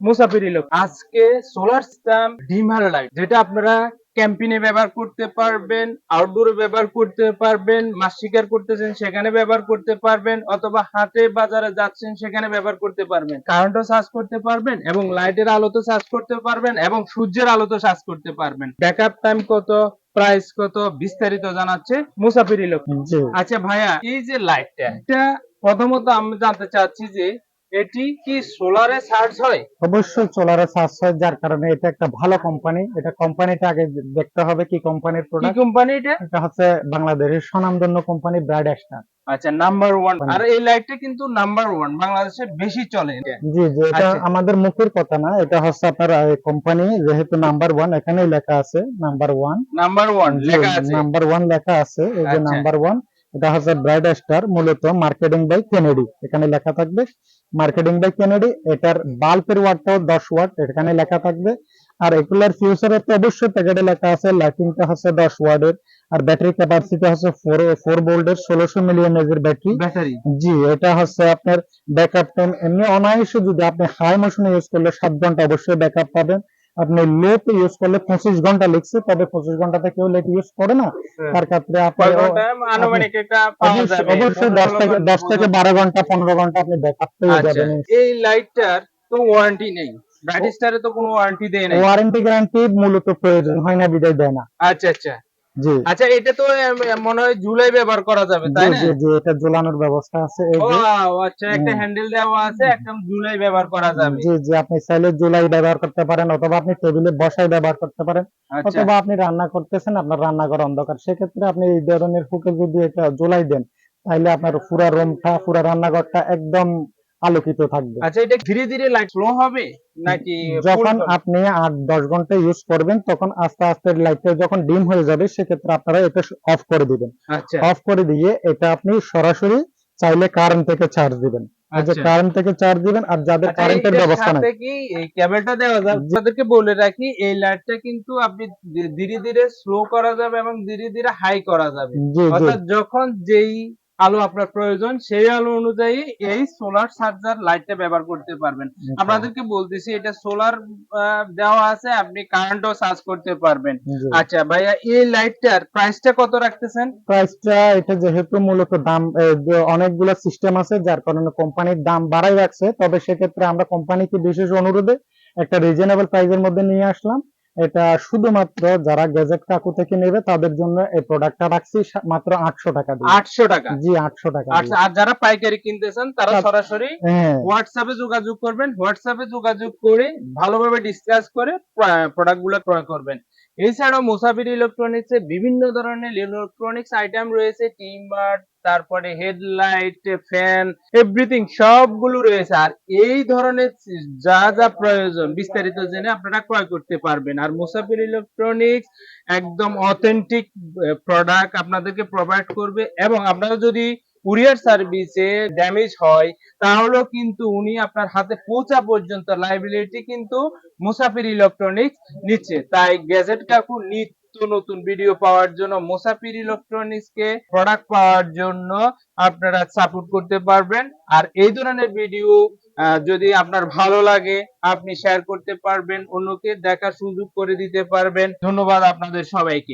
মুসাফির ইলেক আজকে solar system dimmer light যেটা আপনারা ক্যাম্পিনে ব্যবহার করতে পারবেন আউটডোরে ব্যবহার করতে পারবেন মাছ শিকার করতেছেন সেখানে ব্যবহার করতে পারবেন অথবা হাটে বাজারে যাচ্ছেন সেখানে ব্যবহার করতে পারবেন। কারেন্টও চার্জ করতে পারবেন এবং লাইটের আলোতে চার্জ করতে পারবেন এবং সূর্যের আলোতে চার্জ করতে পারবেন। ব্যাকআপ টাইম কত প্রাইস কত বিস্তারিত জানাচ্ছে মুসাফির ইলেক জি। আচ্ছা ভাইয়া এই যে লাইটটা এটা প্রথমত আমি জানতে চাচ্ছি যে এটি কি সোলারে চার্জ হয়? অবশ্যই সোলারে চার্জ হয় যার কারণে এটা একটা ভালো কোম্পানি এটা কোম্পানিটা আগে দেখতে হবে কি কোম্পানির প্রোডাক্ট কি কোম্পানি এটা? এটা হচ্ছে বাংলাদেশের স্বনামধন্য কোম্পানি ব্রাড স্টার আচ্ছা নাম্বার ওয়ান আর এই লাইটটা কিন্তু নাম্বার ওয়ান বাংলাদেশে বেশি চলে। জি জি এটা আচ্ছা। আমাদের মুখের কথা না এটা হচ্ছে আপনার কোম্পানি যেহেতু নাম্বার ওয়ান এখানেই লেখা আছে নাম্বার ওয়ান নাম্বার ওয়ান লেখা আছে। নাম্বার ওয়ান লেখা আছে এই যে আচ্ছা। নাম্বার ওয়ান এটা হচ্ছে ব্রাইড স্টার মূলত মার্কেটিং বাই কেনেডি এখানে লেখা থাকবে মার্কেটিং বাই কেনেডি এটার বাল্বের ওয়াটটাও দশ ওয়াট এখানে লেখা থাকবে। আর এগুলার ফিউচারে তো অবশ্যই প্যাকেটে লেখা আছে লাইটিংটা হচ্ছে দশ ওয়াটের আর ব্যাটারি ক্যাপাসিটি হচ্ছে ফোর ফোর ভোল্টের ষোলোশো মিলিয়ন এর ব্যাটারি ব্যাটারি জি এটা হচ্ছে আপনার ব্যাকআপ টাইম এমনি অনায়াসে যদি আপনি হাই মোশনে ইউজ করলে সাত ঘণ্টা অবশ্যই ব্যাকআপ পাবেন। আপনি লেট ইউজ করলে পঁচিশ ঘণ্টা লিখছে তবে পঁচিশ ঘন্টাতে কেউ লেট ইউজ করে না। তার ক্ষেত্রে অবশ্যই দশ থেকে দশ থেকে বারো ঘণ্টা পনেরো ঘণ্টা আপনি ব্যাকআপ পেয়ে আচ্ছা যাবেন। এই লাইটটার তো ওয়ারেন্টি নেই। ব্যাটিস্টারে তো কোনো ওয়ারেন্টি দেয় না ওয়ারেন্টি গ্যারান্টি মূলত প্রয়োজন হয় না বিদায় দেয় না। আচ্ছা আচ্ছা। আচ্ছা এটা তো মনে হয় জুলাই ব্যবহার করা যাবে তাই না? জি এটা ঝোলানোর ব্যবস্থা আছে এই ও যে আচ্ছা একটা হ্যান্ডেল দেওয়া আছে একটা জুলাই ব্যবহার করা যাবে। জি জি আপনি চাইলে জুলাই ব্যবহার করতে পারেন অথবা আপনি টেবিলে বসাই ব্যবহার করতে পারেন। আচ্ছা। অথবা আপনি রান্না করতেছেন আপনার রান্নাঘর অন্ধকার সেক্ষেত্রে আপনি এই ধরনের হুকে যদি এটা জোলাই দেন তাহলে আপনার পুরা রুমটা পুরা রান্নাঘরটা একদম আলোকিত থাকবে। আচ্ছা এটা ধীরে ধীরে লাইট স্লো হবে নাকি যখন আপনি আট দশ ঘণ্টা ইউজ করবেন তখন আস্তে আস্তে লাইটটা যখন ডিম হয়ে যাবে সেক্ষেত্রে আপনারা এটা অফ করে দিবেন। আচ্ছা। অফ করে দিয়ে এটা আপনি সরাসরি চাইলে কারেন্ট থেকে চার্জ দিবেন। আচ্ছা। কারেন্ট থেকে চার্জ দিবেন আর যাদের আচ্ছা, কারেন্টের ব্যবস্থা নাই। কি এই কেবলটা দেওয়া যাবে। আপনাদেরকে বলে রাখি এই লাইটটা কিন্তু আপনি ধীরে ধীরে স্লো করা যাবে এবং ধীরে ধীরে হাই করা যাবে। অর্থাৎ যখন যেই আলো আপনার প্রয়োজন সেই আলো অনুযায়ী এই সোলার চার্জার লাইটটা ব্যবহার করতে পারবেন। আপনাদেরকে বলতেছি এটা সোলার দেওয়া আছে আপনি কারেন্টও চার্জ করতে পারবেন। আচ্ছা ভাইয়া এই লাইটটার প্রাইসটা কত রাখতেছেন? প্রাইসটা এটা যেহেতু মূলত দাম অনেকগুলো সিস্টেম আছে যার কারণে কোম্পানির দাম বাড়াই রাখছে তবে সেক্ষেত্রে আমরা কোম্পানিকে বিশেষ অনুরোধে একটা রিজনেবল প্রাইসের মধ্যে নিয়ে আসলাম। এটা শুধুমাত্র যারা গ্যাজেট কাকু থেকে নেবে তাদের জন্য এই প্রোডাক্টটা রাখছি মাত্র আটশো টাকা দিয়ে। আটশো টাকা? জি আটশো টাকা আচ্ছা আর যারা পাইকারি কিনতেছেন তারা সরাসরি হ্যাঁ। হোয়াটসঅ্যাপে যোগাযোগ করবেন। হোয়াটসঅ্যাপে যোগাযোগ করে ভালোভাবে ডিসকাস করে প্রোডাক্টগুলো ক্রয় করবেন। এছাড়াও মুসাফির ইলেকট্রনিক্স বিভিন্ন ধরনের ইলেকট্রনিক্স আইটেম রয়েছে টিম্বার তারপরে হেডলাইট ফ্যান এভরিথিং সবগুলো রয়েছে। আর এই ধরনের যা যা প্রয়োজন, বিস্তারিত জেনে আপনারা ক্রয় করতে পারবেন। আর মুসাফির ইলেকট্রনিক্স একদম অথেন্টিক প্রোডাক্ট আপনাদেরকে প্রোভাইড করবে এবং আপনারা যদি কুরিয়ার সার্ভিসে ড্যামেজ হয়, তাহলেও কিন্তু উনি আপনার হাতে পৌঁছা পর্যন্ত লাইবিলিটি কিন্তু মুসাফির ইলেকট্রনিক্স নিচ্ছে। তাই গ্যাজেট কাকু নিত্য নতুন ভিডিও পাওয়ার জন্য, মুসাফির ইলেকট্রনিক্স কে প্রোডাক্ট পাওয়ার জন্য আপনারা সাপোর্ট করতে পারবেন। আর এই ধরনের ভিডিও যদি আপনার ভালো লাগে, আপনি শেয়ার করতে পারবেন, অন্যকে দেখার সুযোগ করে দিতে পারবেন। ধন্যবাদ আপনাদের সবাইকে।